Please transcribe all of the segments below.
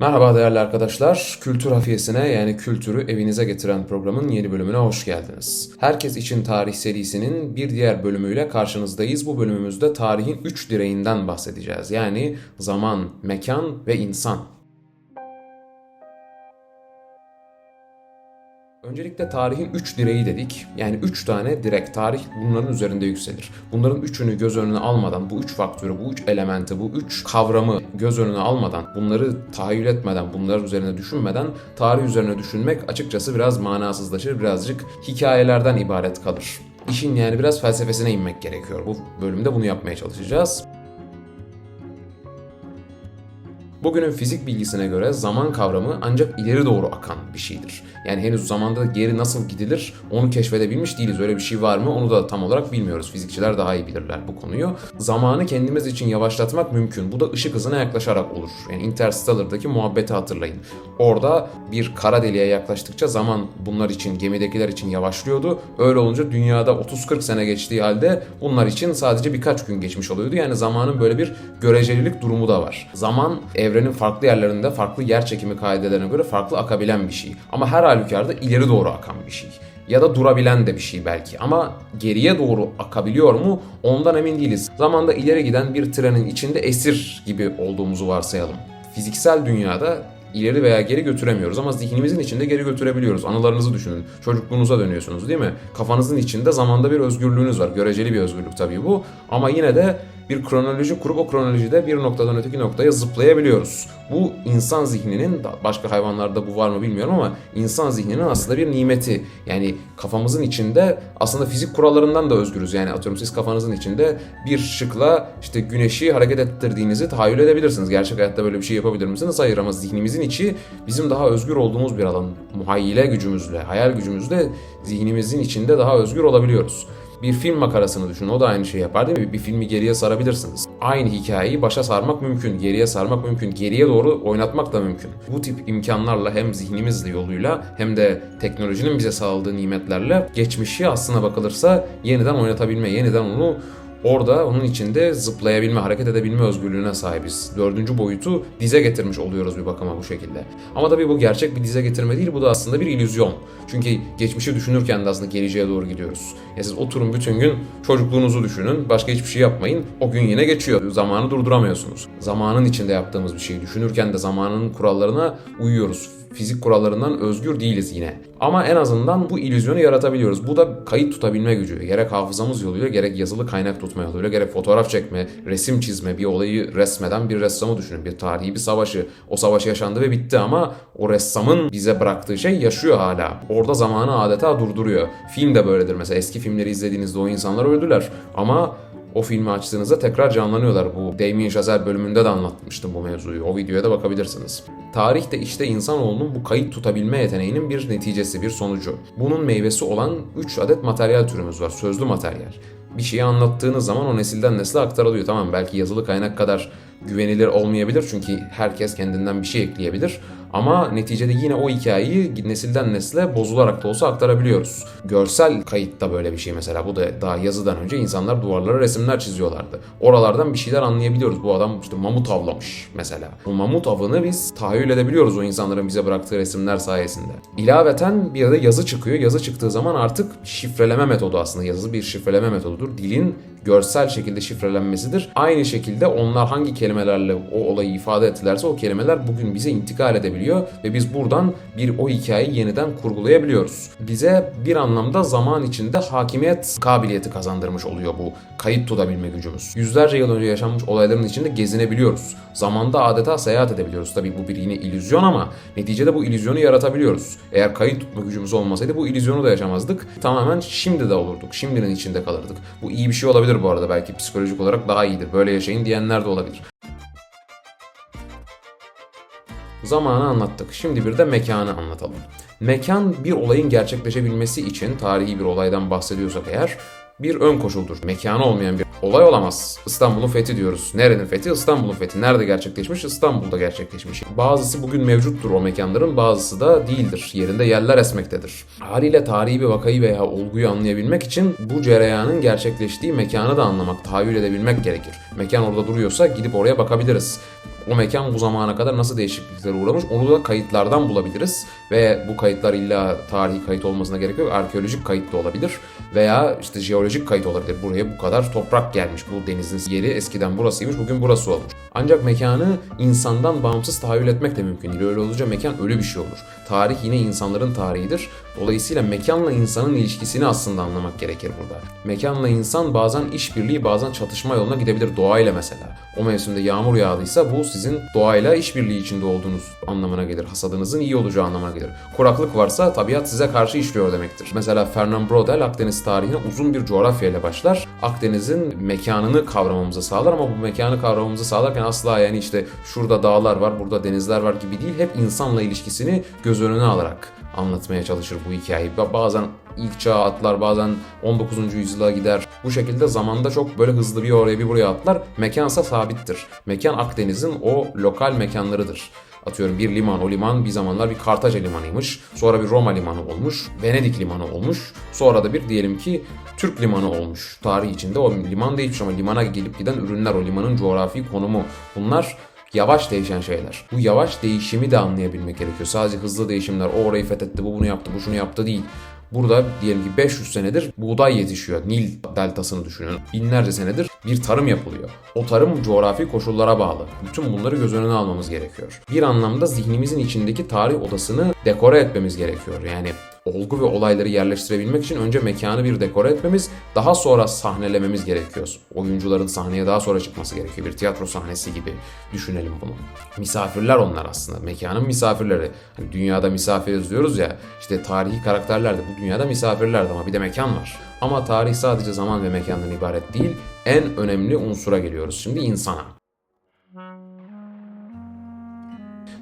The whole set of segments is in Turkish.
Merhaba değerli arkadaşlar. Kültür hafiyesine yani kültürü evinize getiren programın yeni bölümüne hoş geldiniz. Herkes için Tarih serisinin bir diğer bölümüyle karşınızdayız. Bu bölümümüzde tarihin 3 direğinden bahsedeceğiz. Yani zaman, mekan ve insan. Öncelikle tarihin 3 direği dedik. Yani 3 tane direk. Tarih bunların üzerinde yükselir. Bunların üçünü göz önüne almadan, bu üç faktörü, bu üç elementi, bu üç kavramı göz önüne almadan, bunları tahayyül etmeden, bunların üzerine düşünmeden tarih üzerine düşünmek açıkçası biraz manasızlaşır, birazcık hikayelerden ibaret kalır. İşin yani biraz felsefesine inmek gerekiyor. Bu bölümde bunu yapmaya çalışacağız. Bugünün fizik bilgisine göre zaman kavramı ancak ileri doğru akan bir şeydir. Yani henüz zamanda geri nasıl gidilir onu keşfedebilmiş değiliz. Öyle bir şey var mı onu da tam olarak bilmiyoruz. Fizikçiler daha iyi bilirler bu konuyu. Zamanı kendimiz için yavaşlatmak mümkün. Bu da ışık hızına yaklaşarak olur. Yani Interstellar'daki muhabbeti hatırlayın. Orada bir kara deliğe yaklaştıkça zaman bunlar için, gemidekiler için yavaşlıyordu. Öyle olunca dünyada 30-40 sene geçtiği halde bunlar için sadece birkaç gün geçmiş oluyordu. Yani zamanın böyle bir görecelilik durumu da var. Zaman evrenin farklı yerlerinde farklı yer çekimi kaidelerine göre farklı akabilen bir şey. Ama her halükarda ileri doğru akan bir şey. Ya da durabilen de bir şey belki ama geriye doğru akabiliyor mu ondan emin değiliz. Zamanda ileri giden bir trenin içinde esir gibi olduğumuzu varsayalım. Fiziksel dünyada ileri veya geri götüremiyoruz ama zihnimizin içinde geri götürebiliyoruz. Anılarınızı düşünün. Çocukluğunuza dönüyorsunuz değil mi? Kafanızın içinde zamanda bir özgürlüğünüz var. Göreceli bir özgürlük tabii bu. Ama yine de bir kronoloji kurup o kronolojide bir noktadan öteki noktaya zıplayabiliyoruz. Bu insan zihninin, başka hayvanlarda bu var mı bilmiyorum ama insan zihninin aslında bir nimeti. Yani kafamızın içinde aslında fizik kurallarından da özgürüz. Yani atıyorum siz kafanızın içinde bir şıkla işte güneşi hareket ettirdiğinizi tahayyül edebilirsiniz. Gerçek hayatta böyle bir şey yapabilir misiniz? Hayır ama zihnimizin içi bizim daha özgür olduğumuz bir alan. Muhayyile gücümüzle, hayal gücümüzle zihnimizin içinde daha özgür olabiliyoruz. Bir film makarasını düşün. O da aynı şeyi yapar değil mi? Bir filmi geriye sarabilirsiniz. Aynı hikayeyi başa sarmak mümkün, geriye sarmak mümkün, geriye doğru oynatmak da mümkün. Bu tip imkanlarla hem zihnimizle yoluyla hem de teknolojinin bize sağladığı nimetlerle geçmişi aslına bakılırsa yeniden oynatabilme, yeniden onu Orada onun içinde zıplayabilme, hareket edebilme özgürlüğüne sahibiz. Dördüncü boyutu dize getirmiş oluyoruz bir bakıma bu şekilde. Ama tabii bu gerçek bir dize getirme değil, bu da aslında bir illüzyon. Çünkü geçmişi düşünürken de aslında geleceğe doğru gidiyoruz. Ya siz oturun bütün gün çocukluğunuzu düşünün, başka hiçbir şey yapmayın. O gün yine geçiyor. Zamanı durduramıyorsunuz. Zamanın içinde yaptığımız bir şeyi düşünürken de zamanın kurallarına uyuyoruz fizik kurallarından özgür değiliz yine. Ama en azından bu illüzyonu yaratabiliyoruz. Bu da kayıt tutabilme gücü. Gerek hafızamız yoluyla gerek yazılı kaynak tutma yoluyla gerek fotoğraf çekme, resim çizme, bir olayı resmeden bir ressamı düşünün. Bir tarihi bir savaşı. O savaş yaşandı ve bitti ama o ressamın bize bıraktığı şey yaşıyor hala. Orada zamanı adeta durduruyor. Film de böyledir mesela. Eski filmleri izlediğinizde o insanlar öldüler. Ama o filmi açtığınızda tekrar canlanıyorlar. Bu Damien Chazelle bölümünde de anlatmıştım bu mevzuyu. O videoya da bakabilirsiniz. Tarih de işte insanoğlunun bu kayıt tutabilme yeteneğinin bir neticesi, bir sonucu. Bunun meyvesi olan 3 adet materyal türümüz var. Sözlü materyal. Bir şeyi anlattığınız zaman o nesilden nesle aktarılıyor. Tamam belki yazılı kaynak kadar güvenilir olmayabilir çünkü herkes kendinden bir şey ekleyebilir. Ama neticede yine o hikayeyi nesilden nesle bozularak da olsa aktarabiliyoruz. Görsel kayıtta böyle bir şey mesela. Bu da daha yazıdan önce insanlar duvarlara resimler çiziyorlardı. Oralardan bir şeyler anlayabiliyoruz. Bu adam işte mamut avlamış mesela. Bu mamut avını biz tahayyül edebiliyoruz o insanların bize bıraktığı resimler sayesinde. İlaveten bir de yazı çıkıyor. Yazı çıktığı zaman artık şifreleme metodu aslında. Yazı bir şifreleme metodudur. Dilin görsel şekilde şifrelenmesidir. Aynı şekilde onlar hangi kelimelerle o olayı ifade ettilerse o kelimeler bugün bize intikal edebiliyor ve biz buradan bir o hikayeyi yeniden kurgulayabiliyoruz. Bize bir anlamda zaman içinde hakimiyet kabiliyeti kazandırmış oluyor bu kayıt tutabilme gücümüz. Yüzlerce yıl önce yaşanmış olayların içinde gezinebiliyoruz. Zamanda adeta seyahat edebiliyoruz. Tabii bu bir yine illüzyon ama neticede bu illüzyonu yaratabiliyoruz. Eğer kayıt tutma gücümüz olmasaydı bu illüzyonu da yaşamazdık. Tamamen şimdi de olurduk. Şimdinin içinde kalırdık. Bu iyi bir şey olabilir bu arada. Belki psikolojik olarak daha iyidir. Böyle yaşayın diyenler de olabilir. Zamanı anlattık. Şimdi bir de mekanı anlatalım. Mekan bir olayın gerçekleşebilmesi için tarihi bir olaydan bahsediyorsak eğer bir ön koşuldur. Mekanı olmayan bir olay olamaz. İstanbul'un fethi diyoruz. Nerenin fethi? İstanbul'un fethi. Nerede gerçekleşmiş? İstanbul'da gerçekleşmiş. Bazısı bugün mevcuttur o mekanların, bazısı da değildir. Yerinde yerler esmektedir. Haliyle tarihi bir vakayı veya olguyu anlayabilmek için bu cereyanın gerçekleştiği mekanı da anlamak, tahayyül edebilmek gerekir. Mekan orada duruyorsa gidip oraya bakabiliriz O mekan bu zamana kadar nasıl değişikliklere uğramış onu da kayıtlardan bulabiliriz. Ve bu kayıtlar illa tarihi kayıt olmasına gerek yok. Arkeolojik kayıt da olabilir. Veya işte jeolojik kayıt olabilir. Buraya bu kadar toprak gelmiş. Bu denizin yeri eskiden burasıymış bugün burası olmuş. Ancak mekanı insandan bağımsız tahayyül etmek de mümkün değil. Öyle olunca mekan ölü bir şey olur. Tarih yine insanların tarihidir. Dolayısıyla mekanla insanın ilişkisini aslında anlamak gerekir burada. Mekanla insan bazen işbirliği bazen çatışma yoluna gidebilir doğayla mesela. O mevsimde yağmur yağdıysa bu sizin doğayla işbirliği içinde olduğunuz anlamına gelir. Hasadınızın iyi olacağı anlamına gelir. Kuraklık varsa tabiat size karşı işliyor demektir. Mesela Fernand Braudel Akdeniz tarihine uzun bir coğrafyayla başlar. Akdeniz'in mekanını kavramamızı sağlar ama bu mekanı kavramamızı sağlarken asla yani işte şurada dağlar var, burada denizler var gibi değil. Hep insanla ilişkisini göz önüne alarak anlatmaya çalışır bu hikayeyi. Bazen ilk çağa atlar, bazen 19. yüzyıla gider. Bu şekilde zamanda çok böyle hızlı bir oraya bir buraya atlar. Mekansa sabittir. Mekan Akdeniz'in o lokal mekanlarıdır. Atıyorum bir liman, o liman bir zamanlar bir Kartaca limanıymış. Sonra bir Roma limanı olmuş, Venedik limanı olmuş. Sonra da bir diyelim ki Türk limanı olmuş. Tarih içinde o liman değişmiş ama limana gelip giden ürünler, o limanın coğrafi konumu. Bunlar yavaş değişen şeyler. Bu yavaş değişimi de anlayabilmek gerekiyor. Sadece hızlı değişimler, o orayı fethetti, bu bunu yaptı, bu şunu yaptı değil. Burada diyelim ki 500 senedir buğday yetişiyor. Nil deltasını düşünün. Binlerce senedir bir tarım yapılıyor. O tarım coğrafi koşullara bağlı. Bütün bunları göz önüne almamız gerekiyor. Bir anlamda zihnimizin içindeki tarih odasını dekore etmemiz gerekiyor. Yani olgu ve olayları yerleştirebilmek için önce mekanı bir dekore etmemiz, daha sonra sahnelememiz gerekiyor. Oyuncuların sahneye daha sonra çıkması gerekiyor. Bir tiyatro sahnesi gibi düşünelim bunu. Misafirler onlar aslında. Mekanın misafirleri. Hani dünyada misafiriz diyoruz ya. İşte tarihi karakterler de bu dünyada misafirlerdi ama bir de mekan var. Ama tarih sadece zaman ve mekandan ibaret değil. En önemli unsura geliyoruz şimdi insana.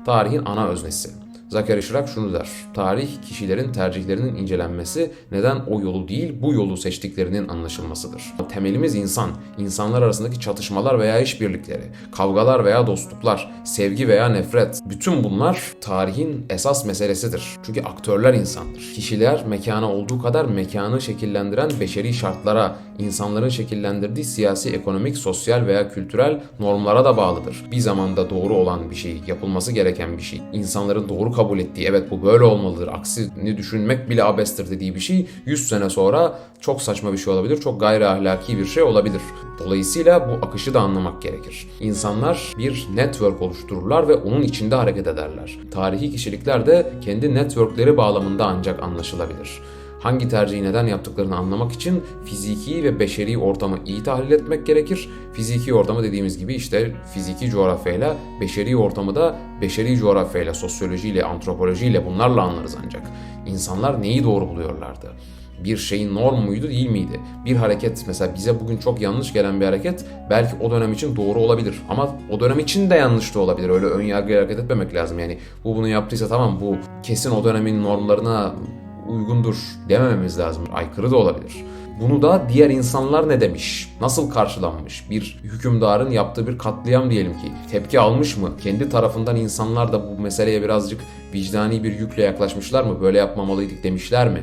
Tarihin ana öznesi. Zakari Şirak şunu der. Tarih kişilerin tercihlerinin incelenmesi neden o yolu değil bu yolu seçtiklerinin anlaşılmasıdır. Temelimiz insan. İnsanlar arasındaki çatışmalar veya işbirlikleri, kavgalar veya dostluklar, sevgi veya nefret. Bütün bunlar tarihin esas meselesidir. Çünkü aktörler insandır. Kişiler mekana olduğu kadar mekanı şekillendiren beşeri şartlara, insanların şekillendirdiği siyasi, ekonomik, sosyal veya kültürel normlara da bağlıdır. Bir zamanda doğru olan bir şey, yapılması gereken bir şey, insanların doğru kabul ettiği, evet bu böyle olmalıdır, aksini düşünmek bile abestir dediği bir şey 100 sene sonra çok saçma bir şey olabilir, çok gayri ahlaki bir şey olabilir. Dolayısıyla bu akışı da anlamak gerekir. İnsanlar bir network oluştururlar ve onun içinde hareket ederler. Tarihi kişilikler de kendi networkleri bağlamında ancak anlaşılabilir hangi tercihi neden yaptıklarını anlamak için fiziki ve beşeri ortamı iyi tahlil etmek gerekir. Fiziki ortamı dediğimiz gibi işte fiziki coğrafyayla, beşeri ortamı da beşeri coğrafyayla, sosyolojiyle, antropolojiyle bunlarla anlarız ancak. İnsanlar neyi doğru buluyorlardı? bir şeyin norm muydu değil miydi? Bir hareket mesela bize bugün çok yanlış gelen bir hareket belki o dönem için doğru olabilir ama o dönem için de yanlış da olabilir. Öyle ön yargıya hareket etmemek lazım. Yani bu bunu yaptıysa tamam bu kesin o dönemin normlarına uygundur demememiz lazım. Aykırı da olabilir. Bunu da diğer insanlar ne demiş? Nasıl karşılanmış? Bir hükümdarın yaptığı bir katliam diyelim ki tepki almış mı? Kendi tarafından insanlar da bu meseleye birazcık vicdani bir yükle yaklaşmışlar mı? Böyle yapmamalıydık demişler mi?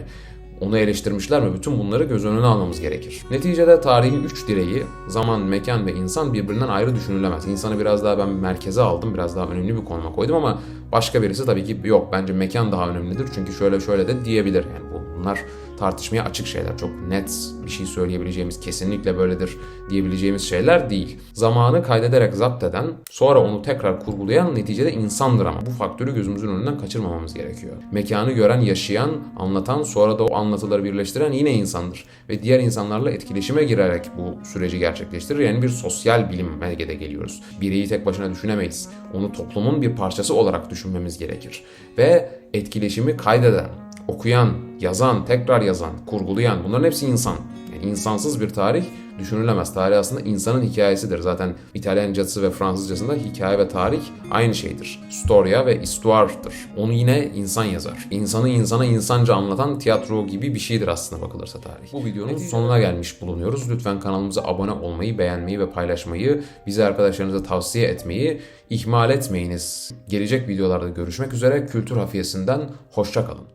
Onu eleştirmişler mi? Bütün bunları göz önüne almamız gerekir. Neticede tarihin üç direği zaman, mekan ve insan birbirinden ayrı düşünülemez. İnsanı biraz daha ben merkeze aldım, biraz daha önemli bir konuma koydum ama başka birisi tabii ki yok. Bence mekan daha önemlidir çünkü şöyle şöyle de diyebilir. Yani bu, bunlar tartışmaya açık şeyler. Çok net bir şey söyleyebileceğimiz, kesinlikle böyledir diyebileceğimiz şeyler değil. Zamanı kaydederek zapt eden, sonra onu tekrar kurgulayan neticede insandır ama bu faktörü gözümüzün önünden kaçırmamamız gerekiyor. Mekanı gören, yaşayan, anlatan, sonra da o anlatıları birleştiren yine insandır. Ve diğer insanlarla etkileşime girerek bu süreci gerçekleştirir. Yani bir sosyal bilim belgede geliyoruz. Bireyi tek başına düşünemeyiz. Onu toplumun bir parçası olarak düşünmemiz gerekir. Ve etkileşimi kaydeden, okuyan, yazan, tekrar yazan, kurgulayan bunların hepsi insan. Yani insansız bir tarih düşünülemez. Tarih aslında insanın hikayesidir. Zaten İtalyancası ve Fransızcasında hikaye ve tarih aynı şeydir. Storia ve histoire'dır. Onu yine insan yazar. İnsanı insana insanca anlatan tiyatro gibi bir şeydir aslında bakılırsa tarih. Bu videonun sonuna gelmiş bulunuyoruz. Lütfen kanalımıza abone olmayı, beğenmeyi ve paylaşmayı, bizi arkadaşlarınıza tavsiye etmeyi ihmal etmeyiniz. Gelecek videolarda görüşmek üzere. Kültür Hafiyesi'nden hoşça kalın.